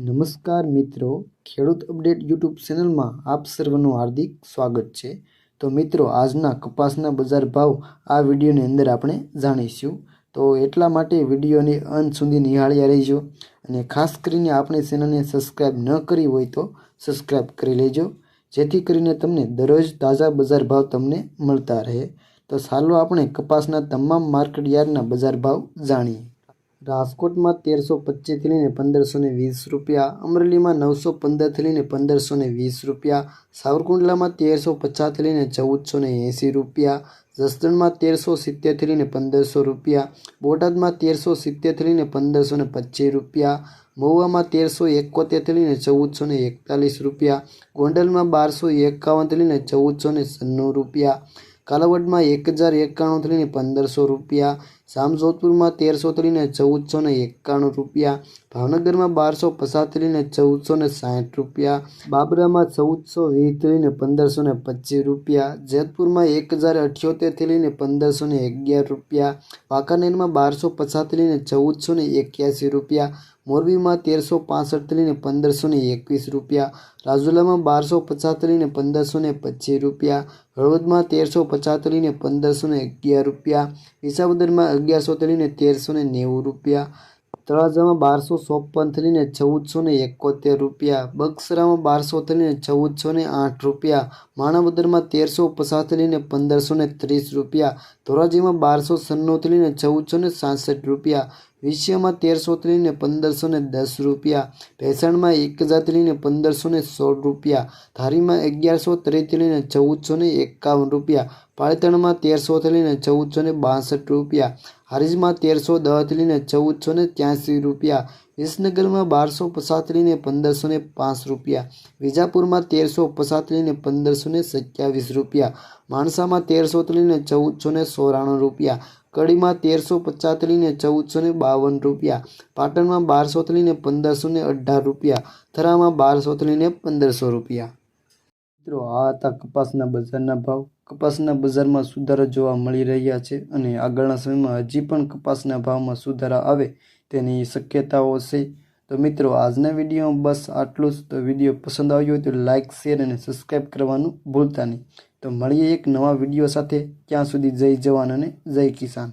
નમસ્કાર મિત્રો, ખેડૂત અપડેટ યુટ્યુબ ચેનલમાં આપ સર્વનું હાર્દિક સ્વાગત છે. તો મિત્રો, આજના કપાસના બજાર ભાવ આ વિડીયોની અંદર આપણે જાણીશું. તો એટલા માટે વિડીયોની અંત સુધી નિહાળ્યા રહેજો અને ખાસ કરીને આપણે ચેનલને સબસ્ક્રાઈબ ન કરી હોય તો સબસ્ક્રાઈબ કરી લેજો, જેથી કરીને તમને દરરોજ તાજા બજાર ભાવ તમને મળતા રહે. તો ચાલો આપણે કપાસના તમામ માર્કેટ યાર્ડના બજાર ભાવ જાણીએ. રાજકોટમાં તેરસો પચીસથી લઈને પંદરસો ને વીસ રૂપિયા, અમરેલીમાં નવસો પંદરથી લઈને પંદરસો ને વીસ રૂપિયા, સાવરકુંડલામાં તેરસો પચાસથી લઈને ચૌદસો ને એંસી રૂપિયા, જસદણમાં તેરસો સિત્તેરથી લઈને પંદરસો રૂપિયા, બોટાદમાં તેરસો સિત્તેરથી લઈને પંદરસો ને પચીસ રૂપિયા, મહુવામાં તેરસો એકોતેરથી લઈને ચૌદસો ને એકતાલીસ રૂપિયા, ગોંડલમાં બારસો એકાવનથી લઈને ચૌદસો ને સન્નું રૂપિયા, કાલાવડમાં એક હજાર એકાણુંથી લઈને પંદરસો રૂપિયા જામજોધપુરમાં તેરસો ત્રીને ચૌદસો ને એકાણું રૂપિયા, ભાવનગરમાં બારસો લઈને ચૌદસો ને સાઠ રૂપિયા, બાબરામાં ચૌદસો વીસથી લઈને પંદરસો ને પચીસ રૂપિયા, જેતપુરમાં એક હજાર અઠ્યોતેરથી લઈને પંદરસો ને અગિયાર રૂપિયા, વાંકાનેરમાં બારસો પચાસથી લઈને ચૌદસો ને એક્યાસી રૂપિયા, મોરબીમાં તેરસો પાસઠથી ને પંદરસો ને એકવીસ રૂપિયા, રાજુલામાં બારસો પચાસથી ને પંદરસો ને પચીસ રૂપિયા, હળવદમાં તેરસો પચાસથી ને પંદરસો ને અગિયાર રૂપિયા, વિસાવદરમાં અગિયારસોથી લઈને તેરસો ને નેવું રૂપિયા તળાજામાં બારસો ચોપનથી લઈને ચૌદસો ને એકોતેર રૂપિયા, બક્સરામાં બારસો લઈને ચૌદસો ને આઠ રૂપિયા, માણાવદરમાં તેરસો પચાસથી લઈને પંદરસો ને ત્રીસ રૂપિયા, ધોરાજીમાં બારસો સન્નો લઈને ચૌદસો ને સાસઠ રૂપિયા વિશ્યમાં તેરસોથી લઈને પંદરસો ને દસ રૂપિયા, ભેસાણમાં એક હજારથી લઈને પંદરસો ને સોળ રૂપિયા, ધારીમાં અગિયારસો ત્રીસથી લઈને ચૌદસો ને એકાવન રૂપિયા, પાળીતાણમાં તેરસોથી લઈને ચૌદસો ને બાસઠ રૂપિયા હારીજમાં તેરસો દહતલીને ચૌદસો ને ત્યાંસી રૂપિયા, વિસનગરમાં બારસો પસાતલીને પંદરસો ને પાંચ રૂપિયા, વિજાપુરમાં તેરસો પસાતલીને પંદરસો ને સત્યાવીસ રૂપિયા, માણસામાં તેરસો તલીને ચૌદસો ને સોરાણું રૂપિયા, કડીમાં તેરસો પચાતલીને ચૌદસો ને બાવન રૂપિયા, પાટણમાં બારસો તલીને પંદરસો ને અઢાર રૂપિયા, થરામાં બારસો તલીને પંદરસો રૂપિયા. મિત્રો, આ હતા કપાસના બજારના ભાવ. કપાસના બજારમાં સુધારો જોવા મળી રહ્યા છે અને આગળના સમયમાં હજી પણ કપાસના ભાવમાં સુધારા આવે તેની શક્યતાઓ છે. તો મિત્રો, આજના વિડીયોમાં બસ આટલું જ. તો વીડિયો પસંદ આવ્યો હોય તો લાઇક શેર અને સબસ્ક્રાઈબ કરવાનું ભૂલતા નહીં. તો મળીએ એક નવા વીડિયો સાથે. ત્યાં સુધી જય જવાન અને જય કિસાન.